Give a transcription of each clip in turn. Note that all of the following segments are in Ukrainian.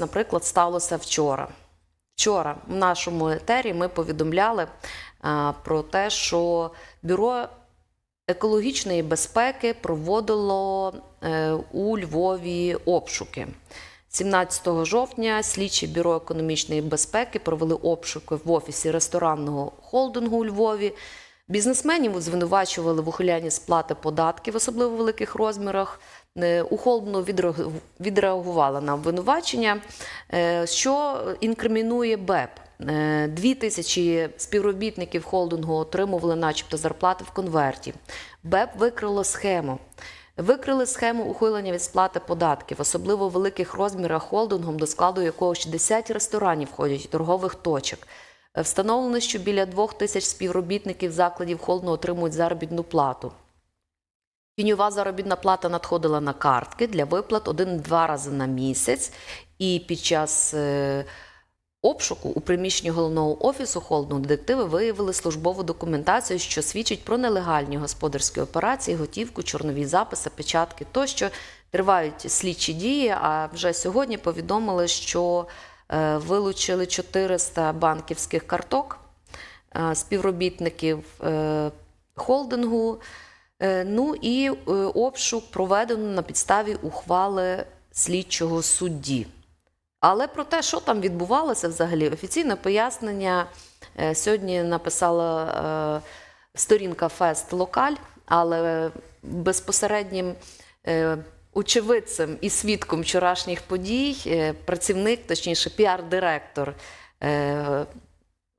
наприклад, сталося вчора. Вчора в нашому етері ми повідомляли а, про те, що бюро екологічної безпеки проводило е, у Львові обшуки. 17 жовтня слідчі бюро економічної безпеки провели обшуки в офісі ресторанного холдингу у Львові. Бізнесменів звинувачували в ухилянні сплати податків, особливо в великих розмірах. Е, У холдингу відреагу- відреагувала на обвинувачення, е, що інкримінує БЕП. Е, Дві тисячі співробітників холдингу отримували, начебто, зарплати в конверті. БЕП викрило схему. Викрили схему ухилення від сплати податків, особливо в великих розмірах холдингом, до складу якого 60 ресторанів входять і торгових точок. Встановлено, що біля двох тисяч співробітників закладів холдингу отримують заробітну плату. Тіньова заробітна плата надходила на картки для виплат один-два рази на місяць. І під час е, обшуку у приміщенні головного офісу холдингу детективи виявили службову документацію, що свідчить про нелегальні господарські операції, готівку, чорнові записи, печатки тощо. Тривають слідчі дії. А вже сьогодні повідомили, що е, вилучили 400 банківських карток е, співробітників холдингу. Е, Ну і е, обшук проведено на підставі ухвали слідчого судді. Але про те, що там відбувалося взагалі, офіційне пояснення е, сьогодні написала сторінка Фест Локаль, але безпосереднім очевидцем і свідком вчорашніх подій, працівник, точніше, піар-директор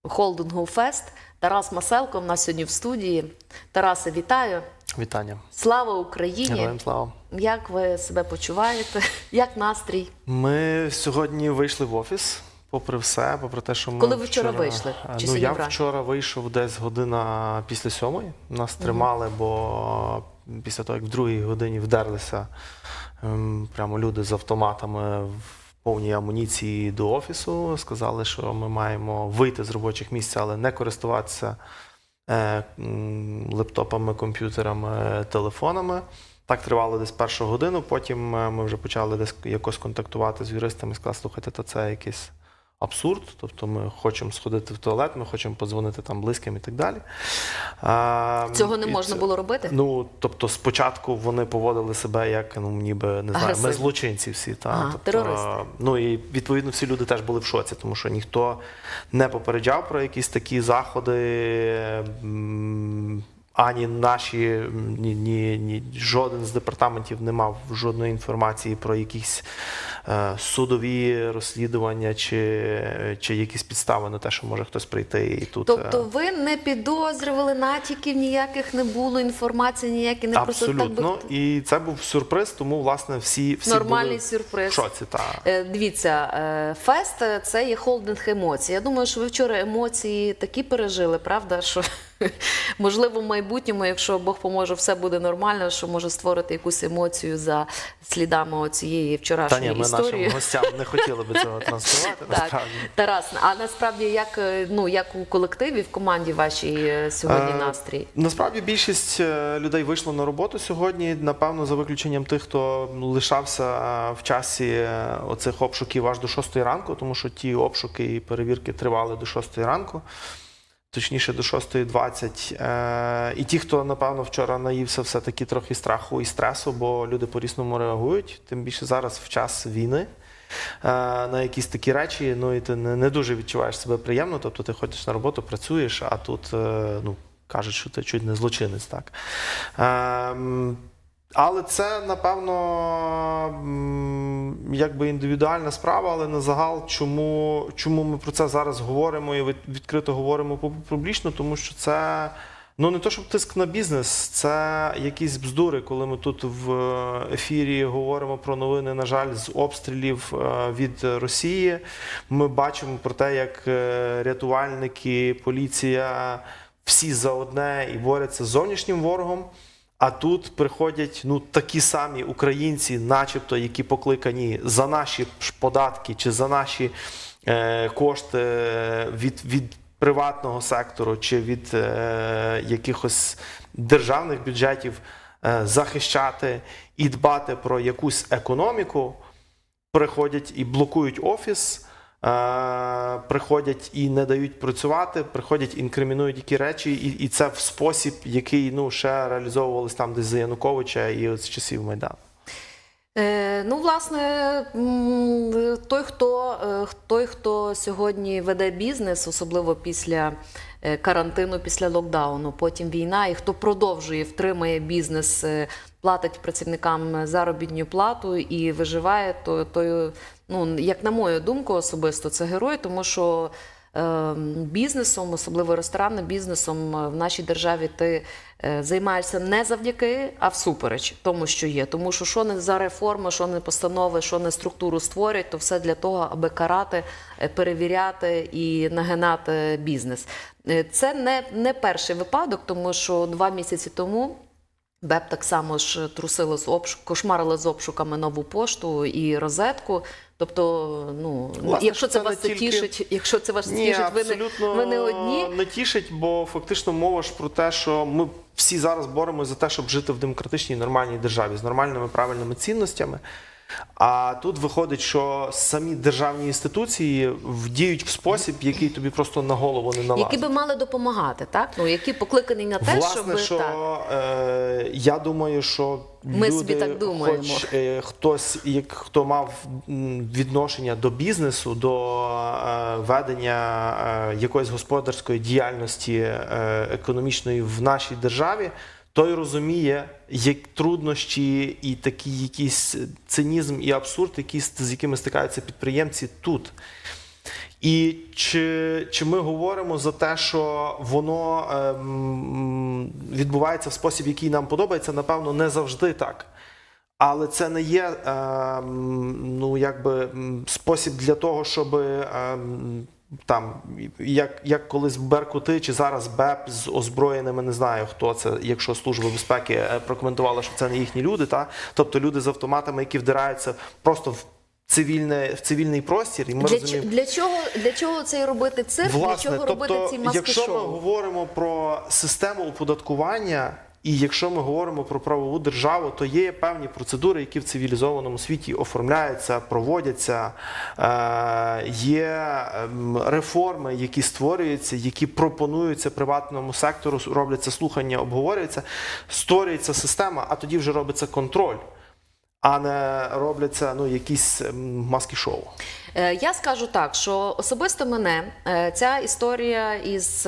холдингу Фест Тарас Маселко в нас сьогодні в студії. Тарасе, вітаю! Вітання. Слава Україні! Героям слава. Як ви себе почуваєте? Як настрій? Ми сьогодні вийшли в офіс, попри все, попри те, що ми. Коли ви вчора вийшли? Чи ну, я вранці? вчора вийшов десь година після сьомої. Нас тримали, бо після того, як в другій годині вдерлися ем, прямо люди з автоматами в повній амуніції до офісу. Сказали, що ми маємо вийти з робочих місць, але не користуватися лептопами, комп'ютерами, телефонами. Так тривало десь першу годину. Потім е, ми вже почали десь якось контактувати з юристами сказали, слухайте, то це якийсь абсурд. Тобто ми хочемо сходити в туалет, ми хочемо подзвонити там близьким і так далі. А, Цього не і можна це- було робити? Ну, тобто, спочатку вони поводили себе як ну ніби не знаю, Агресивно. ми злочинці всі. Та Ага, тобто, терористи. Ну і відповідно всі люди теж були в шоці, тому що ніхто не попереджав про якісь такі заходи. м, Ані наші, ні, ні, ні, жоден з департаментів не мав жодної інформації про якісь е, судові розслідування чи, чи якісь підстави на те, що може хтось прийти і тут. е, Тобто ви не підозрювали, натяків ніяких не було, інформації ніякі не просто так Абсолютно. би І це був сюрприз, тому власне всі, всі нормальний були сюрприз. в шоці. Та. Е, Дивіться, е, фест е, це є холдинг емоцій. Я думаю, що ви вчора емоції такі пережили, правда? Що можливо в майбутньому, якщо Бог поможе, все буде нормально, що може створити якусь емоцію за слідами цієї Та вчорашньої ні, ми історії. нашим гостям не хотіли би цього транслювати. Так, Насправді. Тарас, а насправді як, е, ну, як у колективі, в команді вашій е, сьогодні Е, настрій? Насправді більшість людей вийшло на роботу сьогодні. Напевно, за виключенням тих, хто лишався в часі оцих обшуків аж до 6 ранку, тому що ті обшуки і перевірки тривали до 6 ранку. Точніше, до 6.20. Е, і ті, хто, напевно, вчора наївся все-таки трохи страху і стресу, бо люди по-різному реагують, тим більше зараз в час війни е, на якісь такі речі, ну і ти не, дуже відчуваєш себе приємно. Тобто ти ходиш на роботу, працюєш, а тут е, ну, кажуть, що ти чуть не злочинець. Так. Але це, напевно, якби індивідуальна справа, але на загал, чому, чому ми про це зараз говоримо і відкрито говоримо пу- публічно, тому що це. Ну, не то, щоб тиск на бізнес, це якісь бздури, коли ми тут в ефірі говоримо про новини, на жаль, з обстрілів е, від Росії. Ми бачимо про те, як е, рятувальники, поліція всі за одне і борються з зовнішнім ворогом. А тут приходять ну такі самі українці, начебто, які покликані за наші податки чи за наші е, кошти від, від приватного сектору чи від е, якихось державних бюджетів е, захищати і дбати про якусь економіку. приходять і блокують офіс. Е, Приходять і не дають працювати, приходять, інкримінують які речі, і, і це в спосіб, який ну ще реалізовувались там десь за Януковича і з часів Майдану. Е, ну, власне, той, хто, е, той, хто сьогодні веде бізнес, особливо після карантину, після локдауну, потім війна, і хто продовжує втримає бізнес, платить працівникам заробітну плату і виживає, то той, ну, як на мою думку, особисто це герой, тому що. е, Бізнесом, особливо ресторанним бізнесом е, в нашій державі ти е, займаєшся не завдяки, а всупереч тому, що є. Тому що що не за реформи, що не постанови, що не структуру створюють, то все для того, аби карати, е, перевіряти і нагинати бізнес. Це не, не перший випадок, тому що два місяці тому. БЕП так само ж трусила з обш... кошмарило з обшуками нову пошту і розетку. Тобто, ну Власне, якщо це, це вас тільки- тішить, якщо це вас Ні, тішить, ви не, ви не одні. не тішить, бо фактично мова ж про те, що ми всі зараз боремося за те, щоб жити в демократичній нормальній державі з нормальними правильними цінностями. А тут виходить, що самі державні інституції вдіють в спосіб, який тобі просто на голову не налазить. Які би мали допомагати, так? Ну які покликані на те, Власне, щоб що так. е, я думаю, що Ми люди, собі так думаємо. хоч е, хтось, як хто мав відношення до бізнесу, до е, ведення е, якоїсь господарської діяльності е, економічної в нашій державі. Той розуміє, як труднощі і такий якийсь цинізм і абсурд, які, з якими стикаються підприємці тут. І чи, чи ми говоримо за те, що воно ем, відбувається в спосіб, який нам подобається, напевно, не завжди так. Але це не є ем, ну, якби, спосіб для того, щоб ем, там, як, як колись Беркути чи зараз БЕП з озброєними, не знаю хто це, якщо Служба безпеки е, прокоментувала, що це не їхні люди, та? тобто люди з автоматами, які вдираються просто в. Цивільне в цивільний простір, і ми Для, розуміємо, для чого для чого це робити цирк? для чого робити ці тобто, маски якщо ми говоримо про систему оподаткування, і якщо ми говоримо про правову державу, то є певні процедури, які в цивілізованому світі оформляються, проводяться. Е, є ем, реформи, які створюються, які пропонуються приватному сектору, робляться слухання, обговорюються, створюється система, а тоді вже робиться контроль. А не робляться ну якісь ем, маски шоу. Е, Я скажу так, що особисто мене е, ця історія із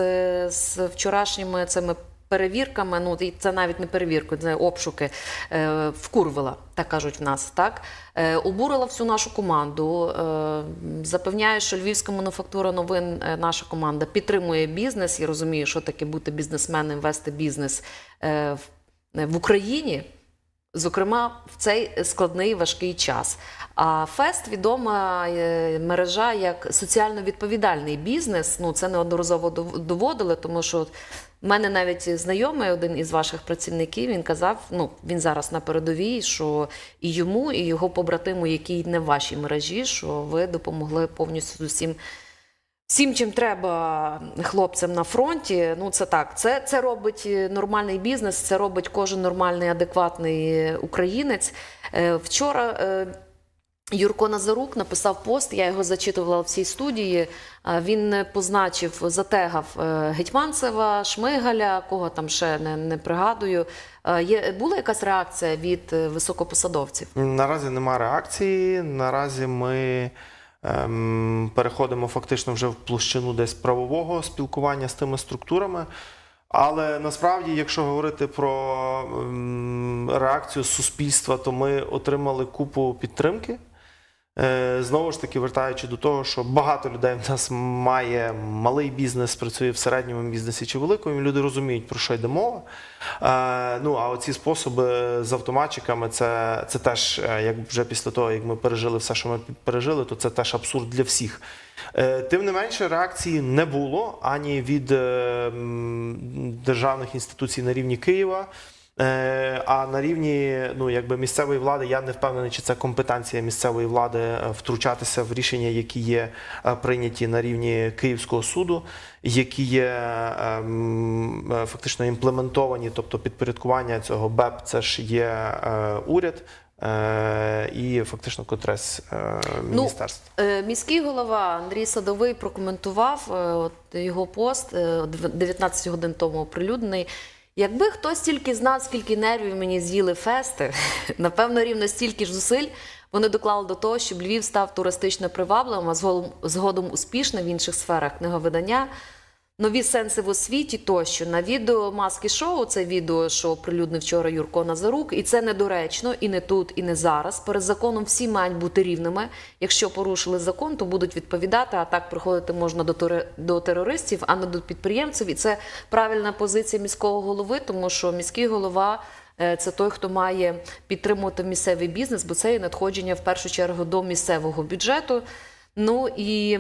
з вчорашніми цими перевірками, ну і це навіть не перевірки, це обшуки, е, вкурвила, так кажуть в нас, так Е, обурила всю нашу команду. Е, Запевняю, що Львівська мануфактура новин, е, наша команда підтримує бізнес і розуміє, що таке бути бізнесменом, вести бізнес е, в- в Україні. Зокрема, в цей складний важкий час. А фест відома е, мережа як соціально відповідальний бізнес. Ну це неодноразово доводили, тому що в мене навіть знайомий один із ваших працівників він казав: ну він зараз на передовій, що і йому, і його побратиму, який не в вашій мережі, що ви допомогли повністю з усім. Всім, чим треба хлопцям на фронті, ну це так. Це, це робить нормальний бізнес, це робить кожен нормальний, адекватний українець. Е, Вчора е, Юрко Назарук написав пост, я його зачитувала в цій студії. Він позначив, затегав е, Гетьманцева, Шмигаля, кого там ще не, не пригадую. Є, була якась реакція від е, високопосадовців? Наразі нема реакції. Наразі ми ем, переходимо фактично вже в площину десь правового спілкування з тими структурами. Але насправді, якщо говорити про ем, реакцію суспільства, то ми отримали купу підтримки. Е, Знову ж таки, вертаючи до того, що багато людей в нас має малий бізнес, працює в середньому бізнесі чи великому, люди розуміють, про що йде мова. Е, Ну а оці способи з автоматчиками, це, це теж, е, як вже після того, як ми пережили все, що ми пережили, то це теж абсурд для всіх. Тим не менше, реакції не було ані від державних інституцій на рівні Києва. Е, А на рівні ну, якби місцевої влади я не впевнений, чи це компетенція місцевої влади е, втручатися в рішення, які є е, прийняті на рівні Київського суду, які є фактично імплементовані, тобто підпорядкування цього БЕП, це ж є уряд. і фактично котресь е, міністерство. Е, Міський голова Андрій Садовий прокоментував от його пост е, дв- 19 годин тому оприлюднений. Якби хтось тільки знав, скільки нервів мені з'їли фести, напевно, рівно стільки ж зусиль вони доклали до того, щоб Львів став туристично привабливим, а згодом, згодом успішним в інших сферах книговидання. Нові сенси в освіті тощо на відео маски шоу. Це відео, що оприлюднив вчора Юрко Назарук, і це недоречно, і не тут, і не зараз. Перед законом всі мають бути рівними. Якщо порушили закон, то будуть відповідати. А так приходити можна до до терористів, а не до підприємців. І це правильна позиція міського голови, тому що міський голова. е, Це той, хто має підтримувати місцевий бізнес, бо це є надходження в першу чергу до місцевого бюджету. Ну і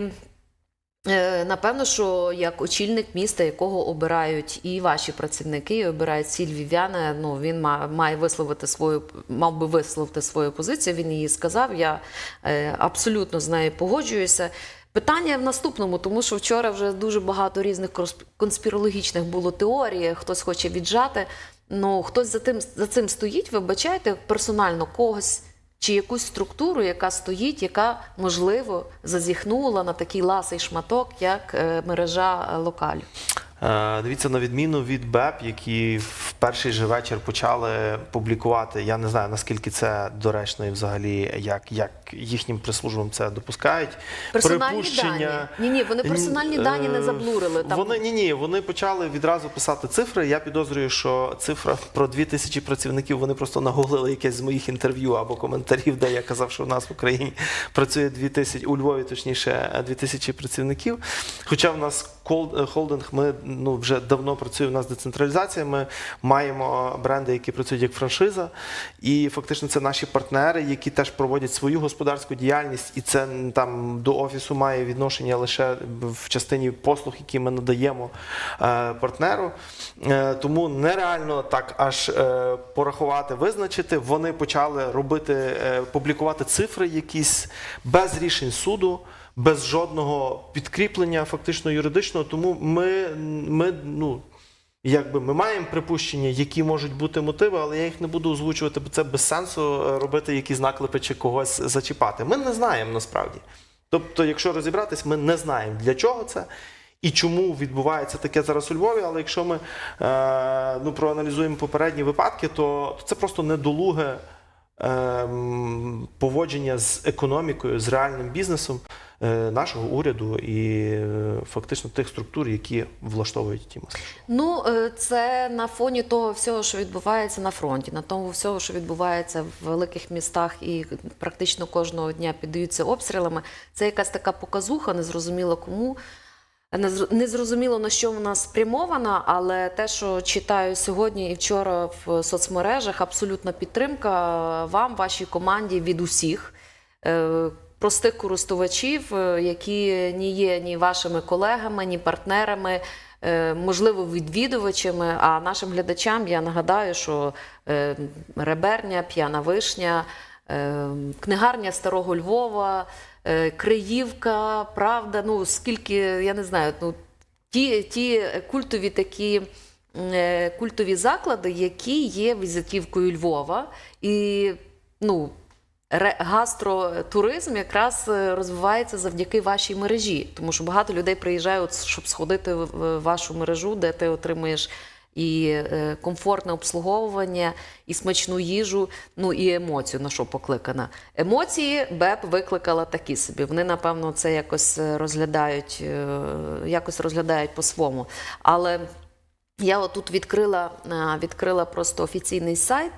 Напевно, що як очільник міста, якого обирають і ваші працівники, і обирають ці львів'яни, ну він має висловити свою, мав би висловити свою позицію. Він її сказав. Я е, абсолютно з нею погоджуюся. Питання в наступному, тому що вчора вже дуже багато різних конспірологічних було теорій. Хтось хоче віджати. Ну хтось за тим за цим стоїть. Вибачайте персонально когось чи якусь структуру, яка стоїть, яка можливо зазіхнула на такий ласий шматок, як е, мережа е, локалів. Е, Дивіться, на відміну від БЕП, які в перший же вечір почали публікувати. Я не знаю наскільки це доречно і взагалі як, як їхнім прислужбам це допускають. Персональні Припущення- дані. Ні, ні, вони персональні дані не е, заблурили. Там Вони ні, ні, вони почали відразу писати цифри. Я підозрюю, що цифра про 2000 працівників вони просто нагуглили якесь з моїх інтерв'ю або коментарів, де я казав, що в нас в Україні працює 2000, у Львові, точніше, 2000 працівників. Хоча в нас е, холдинг, ми ну вже давно працює. У нас децентралізація. Ми маємо бренди, які працюють як франшиза, і фактично це наші партнери, які теж проводять свою господарську діяльність, і це там до офісу має відношення лише в частині послуг, які ми надаємо е, партнеру. Е, тому нереально так аж е, порахувати, визначити. Вони почали робити, е, публікувати цифри якісь без рішень суду. Без жодного підкріплення, фактично юридичного, тому ми, ми ну якби ми маємо припущення, які можуть бути мотиви, але я їх не буду озвучувати, бо це без сенсу е, робити якісь наклепи чи когось зачіпати. Ми не знаємо насправді. Тобто, якщо розібратись, ми не знаємо для чого це. І чому відбувається таке зараз у Львові, але якщо ми е, ну, проаналізуємо попередні випадки, то, то це просто недолуге поводження з економікою, з реальним бізнесом е, нашого уряду і е, фактично тих структур, які влаштовують ті маски. Ну, е, це на фоні того всього, що відбувається на фронті, на тому всього, що відбувається в великих містах і практично кожного дня піддаються обстрілами. Це якась така показуха, незрозуміло кому. Не зр- Не зрозуміло на що вона спрямована, але те, що читаю сьогодні і вчора в соцмережах, абсолютна підтримка вам, вашій команді від усіх. Е, Простих користувачів, е, які не є ні вашими колегами, ні партнерами, е, можливо, відвідувачами. А нашим глядачам я нагадаю, що е, Реберня, П'яна Вишня, е, книгарня Старого Львова, е, Криївка, Правда. Ну скільки я не знаю, ну ті, ті культові такі. е, Культові заклади, які є візитівкою Львова, і ну гастротуризм якраз е, розвивається завдяки вашій мережі, тому що багато людей приїжджає, от, щоб сходити в вашу мережу, де ти отримуєш і е, комфортне обслуговування, і смачну їжу, ну і емоцію, на що покликана. Емоції БЕП викликала такі собі. Вони, напевно, це якось е, розглядають, е, якось розглядають по-своєму. Але я отут відкрила, відкрила просто офіційний сайт.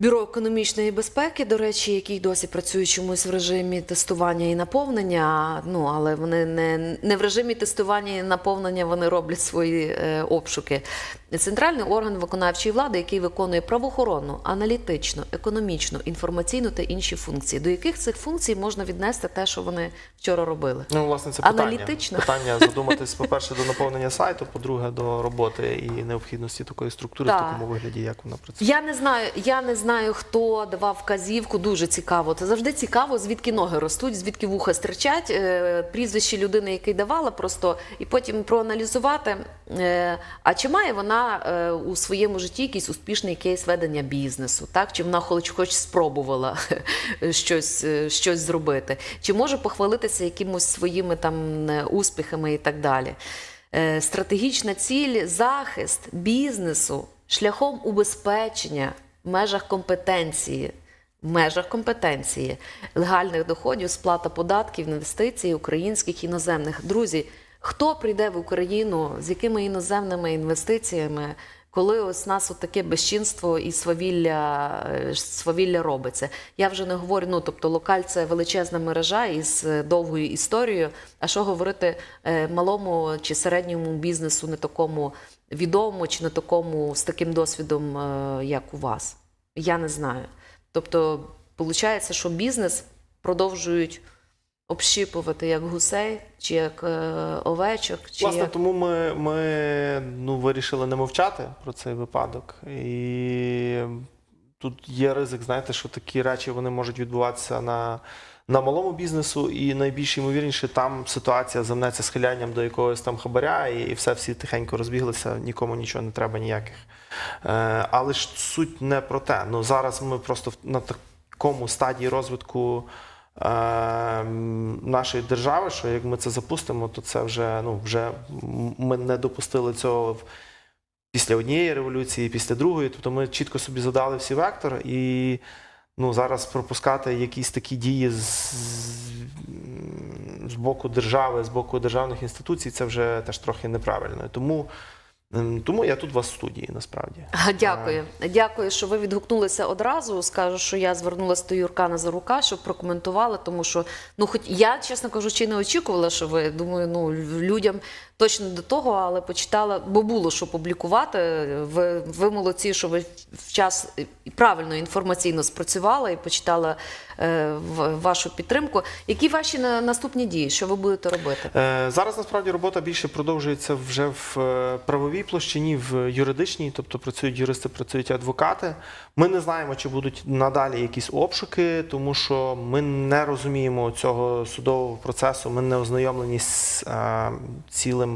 Бюро економічної безпеки, до речі, який досі працює чомусь в режимі тестування і наповнення. Ну але вони не, не в режимі тестування і наповнення вони роблять свої е, обшуки. Центральний орган виконавчої влади, який виконує правоохоронну, аналітичну, економічну, інформаційну та інші функції. До яких цих функцій можна віднести те, що вони вчора робили? Ну, власне, це питання. Аналітично. Питання задуматись, по-перше, до наповнення сайту, по-друге, до роботи і необхідності такої структури в такому вигляді, як вона працює. Я не знаю, я не знаю. Знаю, хто давав вказівку. Дуже цікаво. Це завжди цікаво, звідки ноги ростуть, звідки вуха стирчать. Е, Прізвище людини, який давала, просто і потім проаналізувати. е, А чи має вона е, у своєму житті якийсь успішний кейс ведення бізнесу? Так чи вона хоч хоч спробувала щось, щось зробити? Чи може похвалитися якимось своїми там успіхами і так далі? Стратегічна ціль захист бізнесу шляхом убезпечення в межах компетенції. В межах компетенції легальних доходів, сплата податків, інвестицій, українських іноземних. Друзі, хто прийде в Україну з якими іноземними інвестиціями, коли ось нас таке безчинство і свавілля, е, свавілля робиться? Я вже не говорю, ну тобто локаль це величезна мережа із е, довгою історією. А що говорити е, малому чи середньому бізнесу, не такому відомому чи не такому з таким досвідом, е, як у вас? Я не знаю. Тобто, виходить, що бізнес продовжують общіпувати як гусей, чи як е, овечок, чи Власне, як... тому ми, ми ну, вирішили не мовчати про цей випадок. І тут є ризик, знаєте, що такі речі вони можуть відбуватися на, на малому бізнесу, і найбільш ймовірніше, там ситуація замнеться схилянням до якогось там хабаря, і, і все всі тихенько розбіглися, нікому нічого не треба ніяких. Е, але ж суть не про те. Ну, зараз ми просто на такому стадії розвитку е, нашої держави, що як ми це запустимо, то це вже ну вже ми не допустили цього після однієї революції, після другої. Тобто ми чітко собі задали всі вектор і. Ну, зараз пропускати якісь такі дії з, з, боку держави, з боку державних інституцій, це вже теж трохи неправильно. Тому, ем, тому я тут у вас в студії, насправді. Дякую. Дякую, що ви відгукнулися одразу. Скажу, що я звернулася до Юрка Назарука, щоб прокоментували, тому що, ну, хоч я, чесно кажучи, не очікувала, що ви думаю, ну людям точно до того, але почитала, бо було що публікувати. Ви, ви молодці, що ви в час правильно інформаційно спрацювали і почитала е, вашу підтримку. Які ваші на- наступні дії? Що ви будете робити? Е, Зараз насправді робота більше продовжується вже в е, правовій площині, в юридичній, тобто працюють юристи, працюють адвокати. Ми не знаємо, чи будуть надалі якісь обшуки, тому що ми не розуміємо цього судового процесу, ми не ознайомлені з е, цілим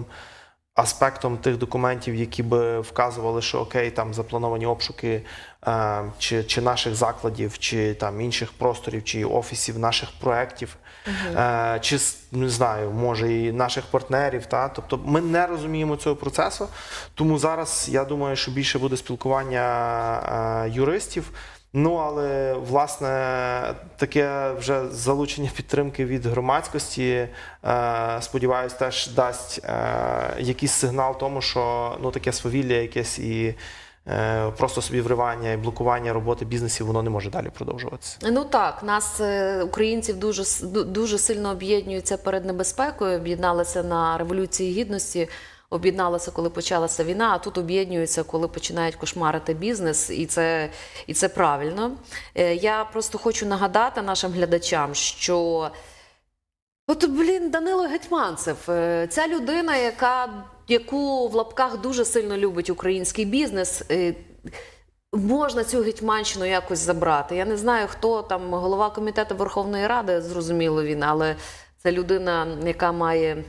аспектом тих документів, які би вказували, що окей, там заплановані обшуки е, чи, чи наших закладів, чи там інших просторів, чи офісів наших проєктів, е, чи не знаю, може і наших партнерів. Та? Тобто ми не розуміємо цього процесу. Тому зараз я думаю, що більше буде спілкування е, юристів. Ну, але власне таке вже залучення підтримки від громадськості, е, сподіваюсь, теж дасть е, якийсь сигнал тому, що ну таке свавілля якесь і е, просто собі вривання і блокування роботи бізнесів воно не може далі продовжуватися. Ну так, нас українців дуже дуже сильно об'єднуються перед небезпекою. Об'єдналися на революції гідності, об'єдналися, коли почалася війна. А тут об'єднуються, коли починають кошмарити бізнес, і це, і це правильно. Е, Я просто хочу нагадати нашим глядачам, що. От, блін, Данило Гетьманцев, е, ця людина, яка, яку в лапках дуже сильно любить український бізнес. е, Можна цю гетьманщину якось забрати. Я не знаю, хто там голова комітету Верховної Ради, зрозуміло він, але це людина, яка має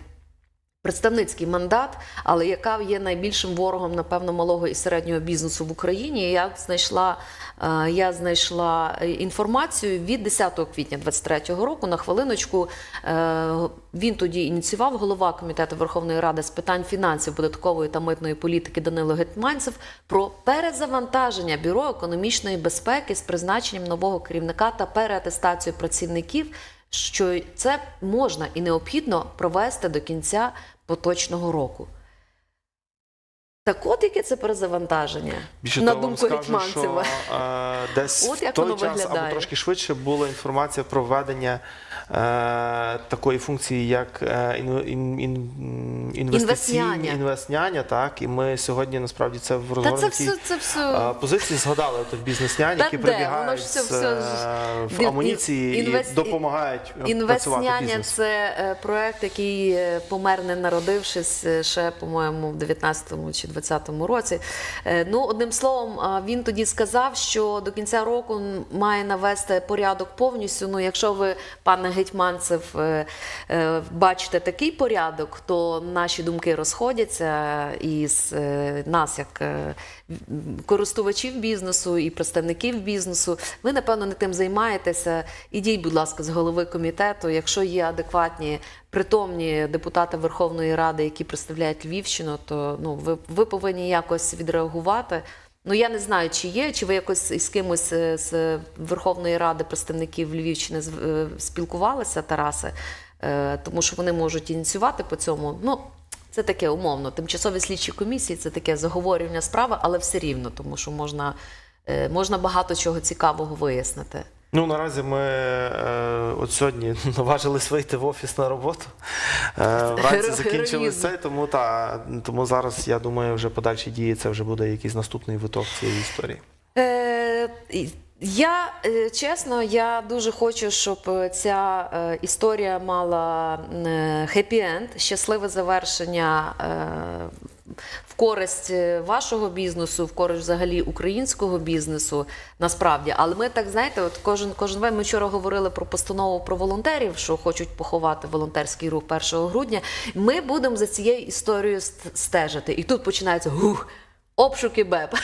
представницький мандат, але яка є найбільшим ворогом, напевно, малого і середнього бізнесу в Україні. Я знайшла, е, я знайшла е, інформацію від 10 квітня 2023 року. На хвилиночку е, він тоді ініціював голова комітету Верховної Ради з питань фінансів, податкової та митної політики Данило Гетманцев про перезавантаження бюро економічної безпеки з призначенням нового керівника та переатестацію працівників. Що це можна і необхідно провести до кінця поточного року. Так от яке це перезавантаження? Більше на того, думку скажу, Гетьманцева. що е, десь От як в той воно час виглядає. або трошки швидше була інформація про введення е, такої функції, як е, ін, ін, ін, інвестиційні Інвестняня. Так, і ми сьогодні насправді це в це розгорнутій це все. е, позиції згадали тих бізнеснян, Та які де? Прибігають все- все е, в амуніції інвес- і допомагають е, працювати бізнесу. це е, проект, який е, помер не народившись е, ще, по-моєму, в 19-му чи 2020 році. Е, Ну, одним словом, він тоді сказав, що до кінця року має навести порядок повністю. Ну, якщо ви, пане Гетьманцев, е, е, бачите такий порядок, то наші думки розходяться із нас, як користувачів бізнесу і представників бізнесу. Ви, напевно, не тим займаєтеся. Ідіть, будь ласка, з голови комітету. Якщо є адекватні, притомні депутати Верховної Ради, які представляють Львівщину, то ну, ви, ви повинні якось відреагувати. Ну, я не знаю, чи є, чи ви якось із кимось е, з Верховної Ради представників Львівщини е, спілкувалися, Тарасе, Е, тому що вони можуть ініціювати по цьому. Ну, це таке умовно. Тимчасові слідчі комісії це таке заговорювання справи, але все рівно, тому що можна, можна багато чого цікавого вияснити. Ну, наразі ми е, от сьогодні наважились вийти в офіс на роботу. Е, вранці закінчили це, тому, та, тому зараз, я думаю, вже подальші дії це вже буде якийсь наступний виток цієї історії. Е, я е, чесно, я дуже хочу, щоб е, ця е, історія мала хеппі-енд, щасливе завершення е, в користь е, вашого бізнесу, в користь взагалі українського бізнесу. Насправді, але ми так знаєте, от кожен кожен ми вчора говорили про постанову про волонтерів, що хочуть поховати волонтерський рух 1 грудня. Ми будемо за цією історією стежити. І тут починається гух. Обшуки БЕП.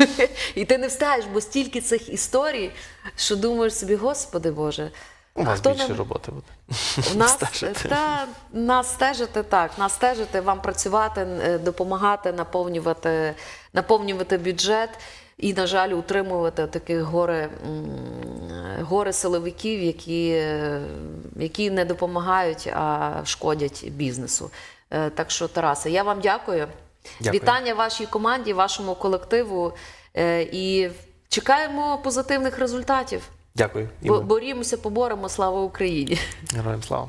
І ти не встаєш, бо стільки цих історій, що думаєш собі, господи Боже, У вас хто більше нам- роботи буде. у нас Стежити. та нас стежити так, нас стежити, вам працювати, е, допомагати, наповнювати, наповнювати бюджет і, на жаль, утримувати таких горе, горе силовиків, які, е, які не допомагають, а шкодять бізнесу. Е, Так що, Тарасе, я вам дякую. Дякую. Вітання вашій команді, вашому колективу і чекаємо позитивних результатів. Дякую. Бо, борімося, поборемо. Слава Україні! Героям слава.